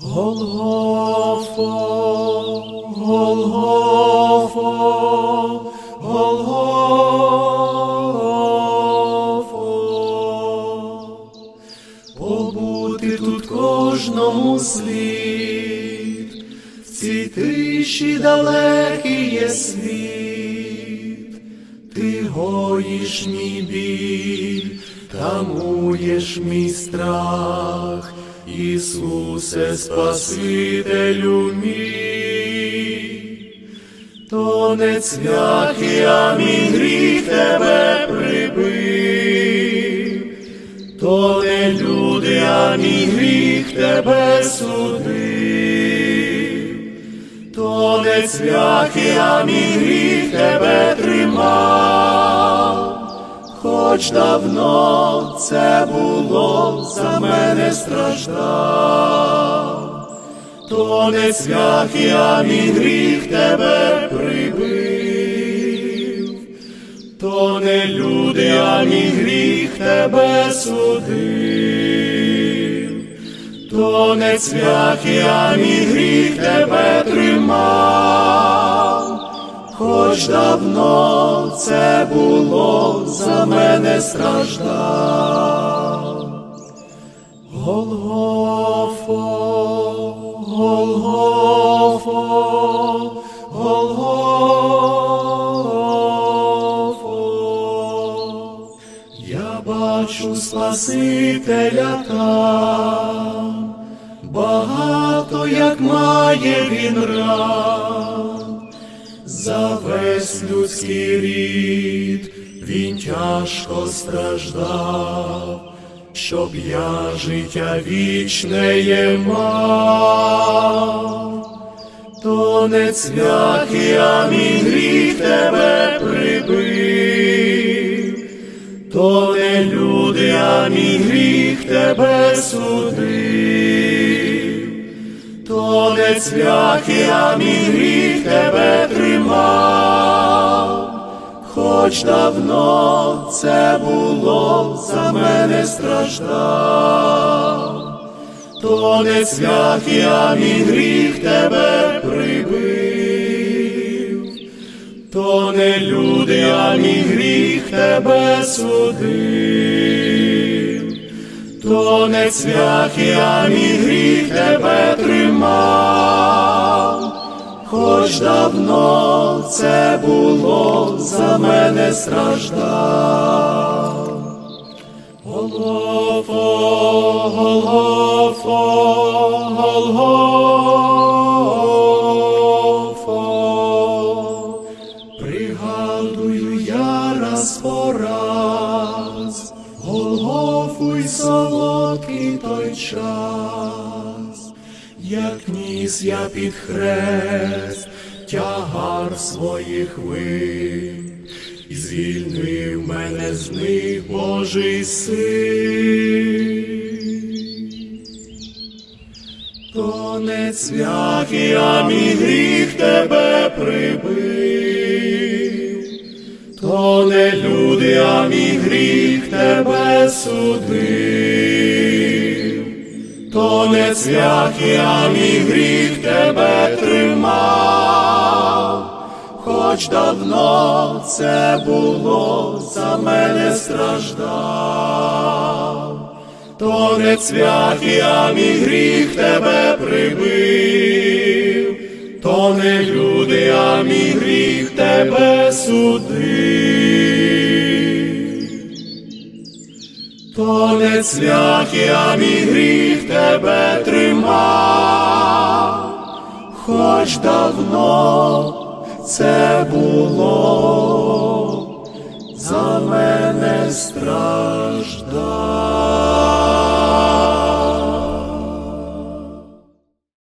Голгофо, Голгофо, Голгофо. Побути тут кожному слід, в цій тиші далекий є світ, ти гоїш мій біль, тамуєш мій страх, Ісусе, Спасителю мій, то не цвяхи, а мій гріх тебе прибив, то не люди, а мій гріх тебе судив, то не цвяхи, а мій гріх тебе хоч давно це було, за мене страждав, то не цвяхи, а мій гріх тебе прибив, то не люди, а мій гріх тебе судив, то не цвяхи, а мій гріх тебе хоч давно це було, за мене страждав. Голгофо, Голгофо, Голгофо. Я бачу Спасителя там, багато як має він ран, за весь людський рід. Він тяжко страждав, щоб я життя вічне є мав. То не цвяхи, а мій гріх тебе прибив, то не люди, а мій гріх тебе судив, то не цвяхи, а мій гріх тебе тримав, хоч давно це було, за мене страждав. То не цвяхи, а мій гріх тебе прибив, то не люди, а мій гріх тебе судив, то не цвяхи, а мій гріх тебе тримав, хоч давно це було, за мене страждав. Голгофо, Голгофо, Голгофо. Пригадую я раз, час, як ніс я під хрест, тягар своїх вин, і звільнив мене з них Божий син. То не цвяхи, а мій гріх тебе прибив, то не люди, а мій гріх тебе судив, то не цвяхи, а мій гріх тебе тримав, хоч давно це було, за мене страждав. То не цвяхи, а мій гріх тебе прибив, то не люди, а мій гріх тебе судив, то святий, а мій гріх тебе тримав, хоч давно це було, за мене страждав.